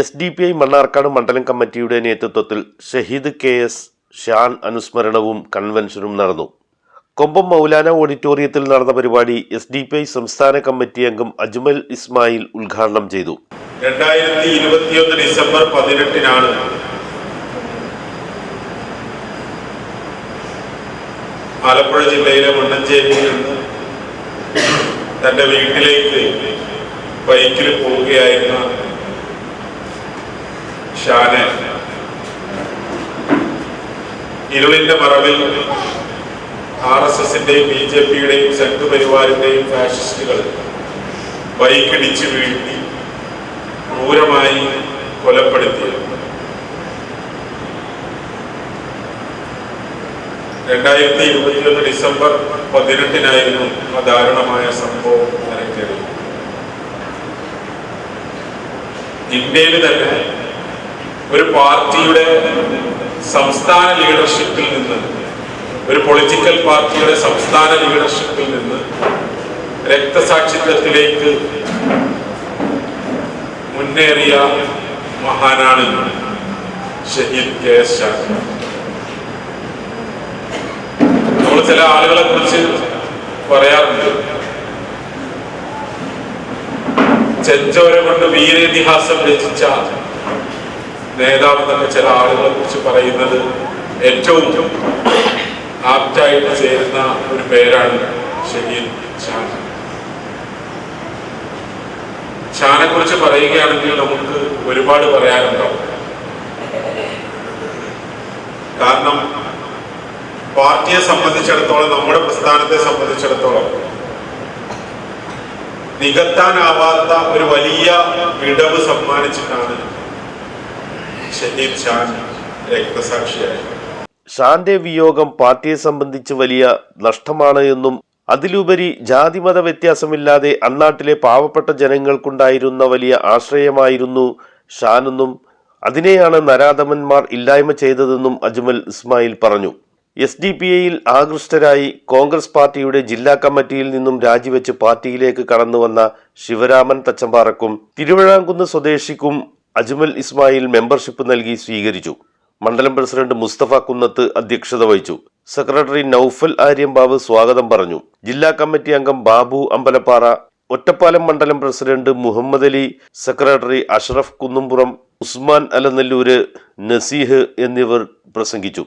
S D P I Mannarkkad മണ്ഡലം കമ്മിറ്റിയുടെ നേതൃത്വത്തിൽ ഷഹീദ് കെ എസ് ഷാൻ അനുസ്മരണവും കൺവെൻഷനും നടന്നു. കൊമ്പം മൗലാന ഓഡിറ്റോറിയത്തിൽ നടന്ന പരിപാടി എസ് ഡി പി ഐ സംസ്ഥാന കമ്മിറ്റി അംഗം അജ്മൽ ഇസ്മായിൽ ഉദ്ഘാടനം ചെയ്തു. രണ്ടായിരത്തി ഇരുപത്തിയൊന്ന് ഡിസംബർ പതിനെട്ടിനാണ് ആലപ്പുഴ ജില്ലയിലെ മണ്ണഞ്ചേരിയിൽ നിന്ന് തന്റെ വീട്ടിലേക്ക് ബൈക്കിൽ പോവുകയായിരുന്ന ഷാനെ. ഇരുളിന്റെ മറവിൽ ആർ എസ് എസിന്റെയും ബി ജെ പിയുടെയും സംഘപരിവാറിന്റെയും ഫാഷിസ്റ്റുകൾ ബൈക്കിടിച്ച് വീഴ്ത്തി ക്രൂരമായി കൊലപ്പെടുത്തി രണ്ടായിരത്തി ഇരുപത്തിയൊന്ന് ഡിസംബർ പതിനെട്ടിനായിരുന്നു ആ ദാരുണമായ സംഭവം അരങ്ങേറിയത്. ഇന്ത്യയിൽ തന്നെ ഒരു പാർട്ടിയുടെ സംസ്ഥാന ലീഡർഷിപ്പിൽ നിന്ന് ഒരു പൊളിറ്റിക്കൽ പാർട്ടിയുടെ സംസ്ഥാന ലീഡർഷിപ്പിൽ നിന്ന് രക്തസാക്ഷിത്വത്തിലേക്ക് മുന്നേറിയ മഹാനാണ് ഷഹീദ് കെ എസ് ശാഖ നമ്മൾ ചില ആളുകളെ കുറിച്ച് പറയാറുണ്ട്. ചെഞ്ചോര കൊണ്ട് വീരേതിഹാസം രചിച്ച നേതാവ് തന്നെ ചില ആളുകളെ കുറിച്ച് പറയുന്നത് ഏറ്റവും ആപ്റ്റായിട്ട് ചേരുന്ന ഒരു പേരാണ് ഷഹീദ് ഷാൻ ഷാനെ കുറിച്ച് പറയുകയാണെങ്കിൽ നമുക്ക് ഒരുപാട് പറയാനുണ്ടാവും. കാരണം പാർട്ടിയെ സംബന്ധിച്ചിടത്തോളം നമ്മുടെ പ്രസ്ഥാനത്തെ സംബന്ധിച്ചിടത്തോളം നികത്താനാവാത്ത ഒരു വലിയ വിടവ് സമ്മാനിച്ചിട്ടാണ് ഷാന്റെ വിയോഗം പാർട്ടിയെ സംബന്ധിച്ച് വലിയ നഷ്ടമാണ് എന്നും അതിലുപരി ജാതിമത വ്യത്യാസമില്ലാതെ അന്നാട്ടിലെ പാവപ്പെട്ട ജനങ്ങൾക്കുണ്ടായിരുന്ന വലിയ ആശ്രയമായിരുന്നു ഷാനെന്നും അതിനെയാണ് നരാധമന്മാർ ഇല്ലായ്മ ചെയ്തതെന്നും അജ്മൽ ഇസ്മായിൽ പറഞ്ഞു. എസ് ഡി പി എയിൽ ആകൃഷ്ടരായി കോൺഗ്രസ് പാർട്ടിയുടെ ജില്ലാ കമ്മിറ്റിയിൽ നിന്നും രാജിവെച്ച് പാർട്ടിയിലേക്ക് കടന്നുവന്ന ശിവരാമൻ തച്ചമ്പാറക്കും തിരുവിഴാംകുന്ന് സ്വദേശിക്കും അജ്മൽ ഇസ്മായിൽ മെമ്പർഷിപ്പ് നൽകി സ്വീകരിച്ചു. മണ്ഡലം പ്രസിഡന്റ് മുസ്തഫ കുന്നത്ത് അധ്യക്ഷത വഹിച്ചു. സെക്രട്ടറി നൌഫൽ ആര്യംബാബ് സ്വാഗതം പറഞ്ഞു. ജില്ലാ കമ്മിറ്റി അംഗം ബാബു അമ്പലപ്പാറ ഒറ്റപ്പാലം മണ്ഡലം പ്രസിഡന്റ് മുഹമ്മദ് അലി സെക്രട്ടറി അഷ്റഫ് കുന്നുംപുറം ഉസ്മാൻ അലനല്ലൂര് നസീഹ് എന്നിവർ പ്രസംഗിച്ചു.